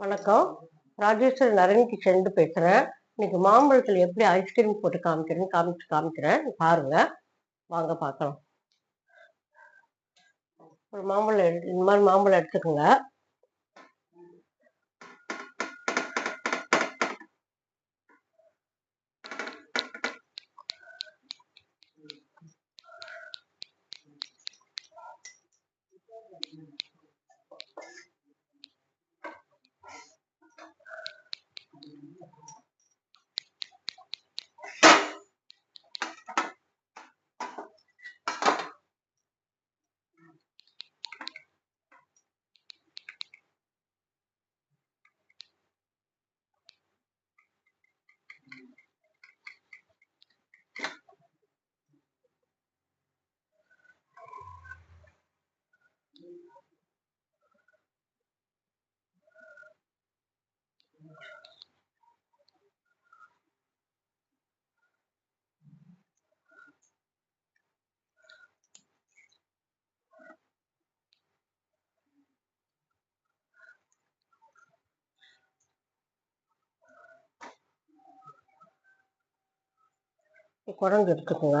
வணக்கம். ராஜேஸ்வரி நரன் கிச்சன்ட்டு பேசுகிறேன் இன்னைக்கு மாம்பழத்தில் எப்படி ஐஸ்கிரீம் போட்டு காமிக்கிறேன்னு காமிச்சு காமிக்கிறேன். பாருங்க. வாங்க பார்க்கலாம். ஒரு மாம்பழம் எடு இந்த மாதிரி மாம்பழம் எடுத்துக்கோங்க. குழம்பு எடுத்துக்கோங்க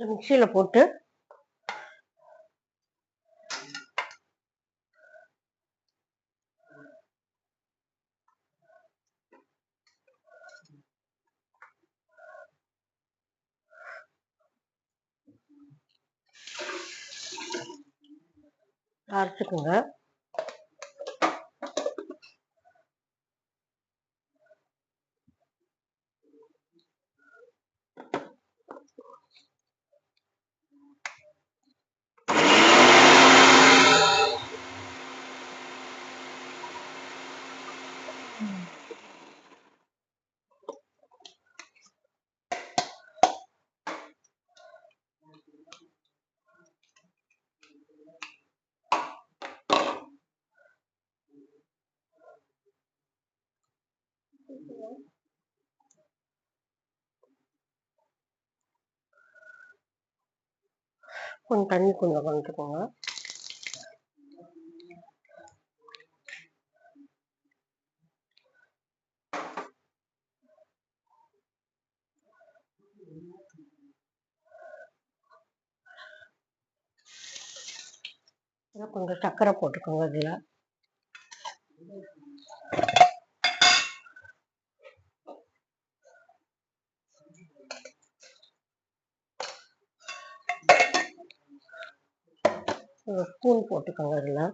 மிக்சியில் போட்டு அரைச்சிக்கோங்க. கொஞ்சம் தண்ணி கொஞ்சம் கலந்துக்கோங்க. கொஞ்சம் சர்க்கரை போட்டுக்கோங்க இதில். ஒரு ஸ்பூன் போட்டுக்கோங்க இதில்.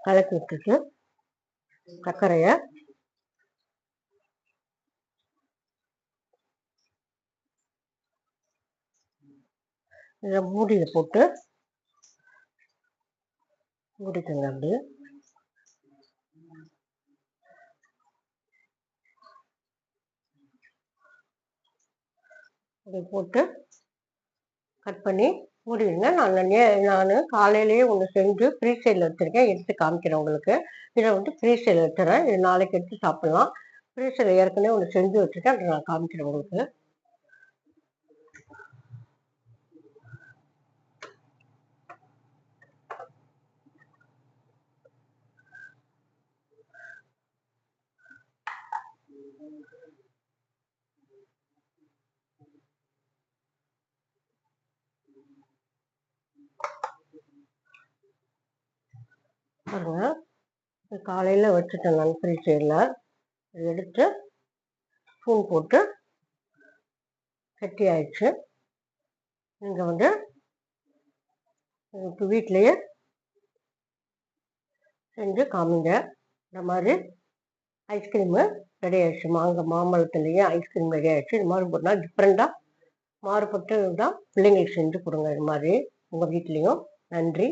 கலக்கி விட்டுட்டு சர்க்கரையை இதை மூடியில் போட்டு மூடிக்கோங்க அப்படியே அப்படி போட்டு கட் பண்ணி மூடிடுங்க. நான் நான் காலையிலேயே ஒன்று செஞ்சு ஃப்ரீ சைடில் வச்சுருக்கேன் எடுத்து காமிக்கிறேன் உங்களுக்கு. இதை வந்து ஃப்ரீ சைடில் வச்சுறேன் இது நாளைக்கு எடுத்து சாப்பிட்லாம். ஃப்ரீ சைடில் ஏற்கனவே ஒன்று செஞ்சு வச்சுருக்கேன். அதை நான் காமிக்கிறேன் உங்களுக்கு. பாருங்க காலையில் வச்சுட்டேன் நான் ஃப்ரீசைடில் எடுத்து ஸ்பூன் போட்டு கட்டி ஆயிடுச்சு. நீங்கள் வந்து இப்போ வீட்லேயே செஞ்சு காமிங்க. இந்த மாதிரி ஐஸ்கிரீமு ரெடி ஆயிடுச்சு. மாங்க மாம்பழத்துலேயே ஐஸ்கிரீம் ரெடி ஆயிடுச்சு. இது மாதிரி ஒரு நாள் டிஃப்ரெண்ட்டாக மாறுபட்டு தான் பிள்ளைங்களுக்கு செஞ்சு கொடுங்க. இது மாதிரி உங்கள் வீட்லேயும். நன்றி.